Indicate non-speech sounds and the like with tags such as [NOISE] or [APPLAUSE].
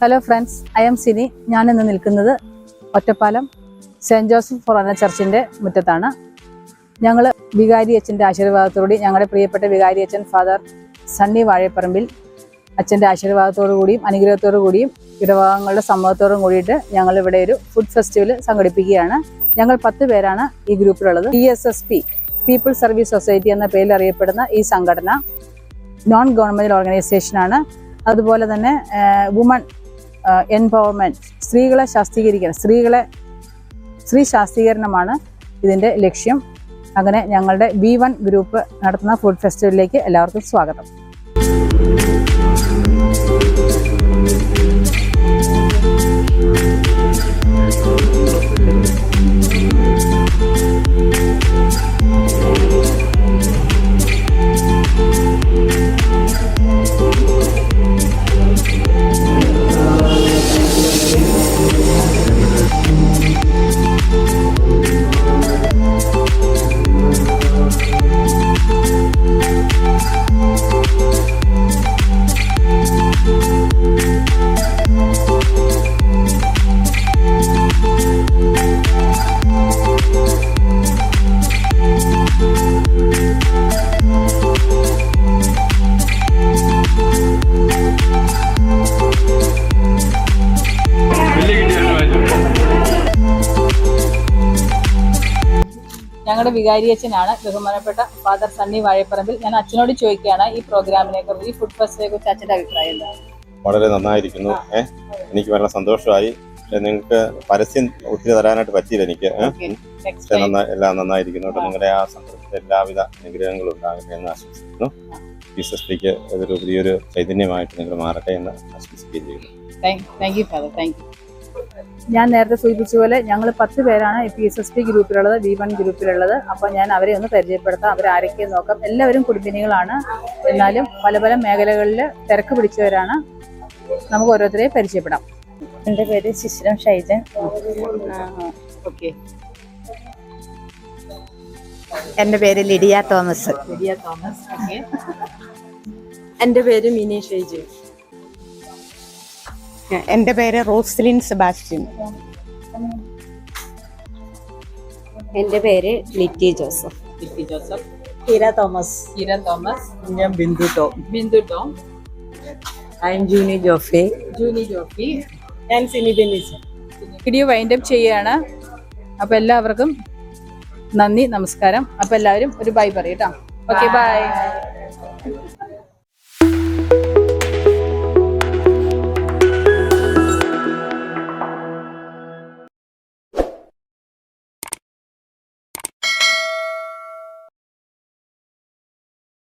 Hello friends I M Sini ഞാൻ ഞാനിന്ന് നിൽക്കുന്നത് ഒറ്റപ്പാലം സെന്റ് ജോസഫ് ഫൊറാന ചർച്ചിന്റെ മുറ്റത്താണ്. ഞങ്ങൾ വികാരി അച്ഛന്റെ ആശീർവാദത്തോടുകൂടി ഞങ്ങളുടെ പ്രിയപ്പെട്ട വികാരി അച്ഛൻ ഫാദർ സണ്ണി വാഴപ്പറമ്പിൽ അച്ഛന്റെ ആശീർവാദത്തോടു കൂടിയും അനുഗ്രഹത്തോടു കൂടിയും ഇടവകങ്ങളുടെ സമ്മതത്തോടും കൂടിയിട്ട് ഞങ്ങൾ ഇവിടെ ഒരു ഫുഡ് ഫെസ്റ്റിവൽ സംഘടിപ്പിക്കുകയാണ്. ഞങ്ങൾ പത്ത് പേരാണ് ഈ ഗ്രൂപ്പിലുള്ളത്. E S S P people service society എന്ന പേരിൽ അറിയപ്പെടുന്ന ഈ സംഘടന നോൺ ഗവൺമെന്റ് ഓർഗനൈസേഷനാണ് അതുപോലെ തന്നെ വുമൺ എൻപവർമെന്റ് സ്ത്രീകളെ ശാസ്ത്രീകരിക്കണം സ്ത്രീകളെ സ്ത്രീ ശാക്തീകരണമാണ് ഇതിന്റെ ലക്ഷ്യം. അങ്ങനെ ഞങ്ങളുടെ ബി വൺ ഗ്രൂപ്പ് നടത്തുന്ന ഫുഡ് ഫെസ്റ്റിവലിലേക്ക് എല്ലാവർക്കും സ്വാഗതം. ഞങ്ങളുടെ വികാരി അച്ഛനാണ്. ബഹുമാനപ്പെട്ട ഫാദർ സണ്ണി വാഴപ്പറമ്പിൽ ഞാൻ അച്ഛനോട് ചോദിക്കുകയാണ് ഈ പ്രോഗ്രാമിനെ കുറിച്ച് ഈ ഫുഡ് ഫെസ്റ്റിനെ കുറിച്ച് അച്ഛന്റെ അഭിപ്രായം എന്താണ്? വളരെ നന്നായിരിക്കുന്നു. എനിക്ക് വളരെ സന്തോഷമായി. നിങ്ങൾക്ക് പരസ്യം ഒത്തിരി തരാനായിട്ട് പറ്റിയില്ല എനിക്ക്. എല്ലാം നന്നായിരിക്കുന്നു. നിങ്ങളുടെ ആ സംതൃപ്തി എല്ലാവിധ അനുഗ്രഹങ്ങളും ഉണ്ടാകട്ടെ എന്ന് ആശംസിക്കുന്നു. ജീസസ് ടിക്ക് ഇതൊരു പുതിയൊരു ചൈതന്യമായിട്ട് നിങ്ങൾ മാറട്ടെ എന്ന് ആശംസിക്കുകയും ചെയ്യുന്നു. Thank you father thank you ഞാൻ നേരത്തെ സൂചിപ്പിച്ച പോലെ ഞങ്ങൾ പത്ത് പേരാണ് പി എസ് എസ് ടി ഗ്രൂപ്പിലുള്ളത് ബി വൺ ഗ്രൂപ്പിലുള്ളത്. അപ്പോൾ ഞാൻ അവരെ ഒന്ന് പരിചയപ്പെടുത്താം. അവരാരൊക്കെ നോക്കാം. എല്ലാവരും കുടുംബിനികളാണ്. എന്നാലും പല പല മേഖലകളിൽ തിരക്ക് പിടിച്ചവരാണ്. നമുക്ക് ഓരോരുത്തരെ പരിചയപ്പെടാം. എന്റെ പേര് ശിശിരം ഷൈജൻ. ഓക്കെ എന്റെ പേര് Lydia Thomas. Lydia Thomas. Okay [LAUGHS] എന്റെ പേര് മിനി ഷൈജു. എന്റെ പേര് റോസ്ലിൻ സെബാസ്റ്റ്യൻ. എന്റെ പേര് Litty Joseph. Litty Joseph. Heera Thomas. Hira Thomas. ഞാൻ Bindu Tom. Bindu Tom. I am Juni Jofy Juni Jofy ഞാൻ സിനി ബെനിസ് വീഡിയോ വൈൻഡ് അപ്പ് ചെയ്യുകയാണ്. അപ്പോൾ എല്ലാവർക്കും നന്ദി നമസ്കാരം. അപ്പോൾ എല്ലാവരും ഒരു ബൈ പറയും കേട്ടോ ഓക്കെ ബൈ